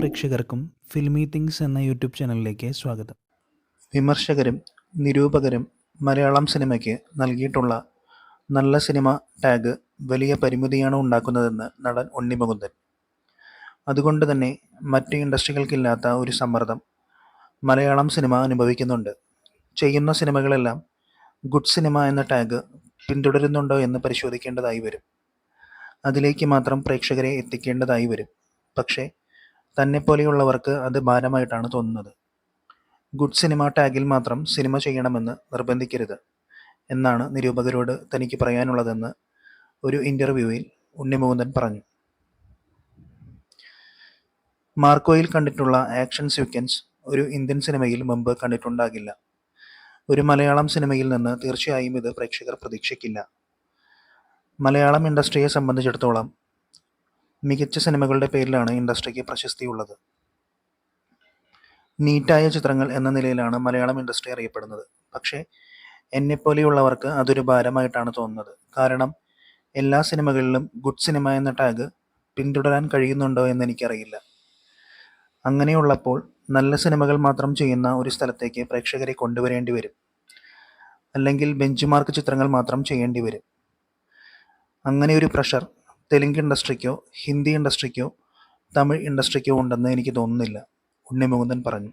പ്രേക്ഷകർക്കും ഫിലിമി തിങ്സ് എന്ന യൂട്യൂബ് ചാനലിലേക്ക് സ്വാഗതം. വിമർശകരും നിരൂപകരും മലയാളം സിനിമയ്ക്ക് നൽകിയിട്ടുള്ള നല്ല സിനിമ ടാഗ് വലിയ പരിമിതിയാണ് ഉണ്ടാക്കുന്നതെന്ന് നടൻ ഉണ്ണി മുകുന്ദൻ. അതുകൊണ്ട് തന്നെ മറ്റ് ഇൻഡസ്ട്രികൾക്കില്ലാത്ത ഒരു സമ്മർദ്ദം മലയാളം സിനിമ അനുഭവിക്കുന്നുണ്ട്. ചെയ്യുന്ന സിനിമകളെല്ലാം ഗുഡ് സിനിമ എന്ന ടാഗ് പിന്തുടരുന്നുണ്ടോ എന്ന് പരിശോധിക്കേണ്ടതായി വരും. അതിലേക്ക് മാത്രം പ്രേക്ഷകരെ എത്തിക്കേണ്ടതായി വരും. പക്ഷേ തന്നെപ്പോലെയുള്ളവർക്ക് അത് ഭാരമായിട്ടാണ് തോന്നുന്നത്. ഗുഡ് സിനിമ ടാഗിൽ മാത്രം സിനിമ ചെയ്യണമെന്ന് നിർബന്ധിക്കരുത് എന്നാണ് നിരൂപകരോട് തനിക്ക് പറയാനുള്ളതെന്ന് ഒരു ഇന്റർവ്യൂവിൽ ഉണ്ണിമുകുന്ദൻ പറഞ്ഞു. മാർക്കോയിൽ കണ്ടിട്ടുള്ള ആക്ഷൻ സീക്വൻസ് ഒരു ഇന്ത്യൻ സിനിമയിൽ മുമ്പ് കണ്ടിട്ടുണ്ടാകില്ല. ഒരു മലയാളം സിനിമയിൽ നിന്ന് തീർച്ചയായും ഇത് പ്രേക്ഷകർ പ്രതീക്ഷിക്കില്ല. മലയാളം ഇൻഡസ്ട്രിയെ സംബന്ധിച്ചിടത്തോളം മികച്ച സിനിമകളുടെ പേരിലാണ് ഇൻഡസ്ട്രിക്ക് പ്രശസ്തിയുള്ളത്. നീറ്റായ ചിത്രങ്ങൾ എന്ന നിലയിലാണ് മലയാളം ഇൻഡസ്ട്രി അറിയപ്പെടുന്നത്. പക്ഷേ എന്നെപ്പോലെയുള്ളവർക്ക് അതൊരു ഭാരമായിട്ടാണ് തോന്നുന്നത്. കാരണം എല്ലാ സിനിമകളിലും ഗുഡ് സിനിമ എന്ന ടാഗ് പിന്തുടരാൻ കഴിയുന്നുണ്ടോ എന്ന് എനിക്കറിയില്ല. അങ്ങനെയുള്ളപ്പോൾ നല്ല സിനിമകൾ മാത്രം ചെയ്യുന്ന ഒരു സ്ഥലത്തേക്ക് പ്രേക്ഷകരെ കൊണ്ടുവരേണ്ടി വരും. അല്ലെങ്കിൽ ബെഞ്ച് മാർക്ക് ചിത്രങ്ങൾ മാത്രം ചെയ്യേണ്ടി വരും. അങ്ങനെ ഒരു പ്രഷർ തെലുങ്ക് ഇൻഡസ്ട്രിക്കോ ഹിന്ദി ഇൻഡസ്ട്രിക്കോ തമിഴ് ഇൻഡസ്ട്രിക്കോ ഉണ്ടെന്ന് എനിക്ക് തോന്നുന്നില്ല ഉണ്ണിമുകുന്ദൻ പറഞ്ഞു.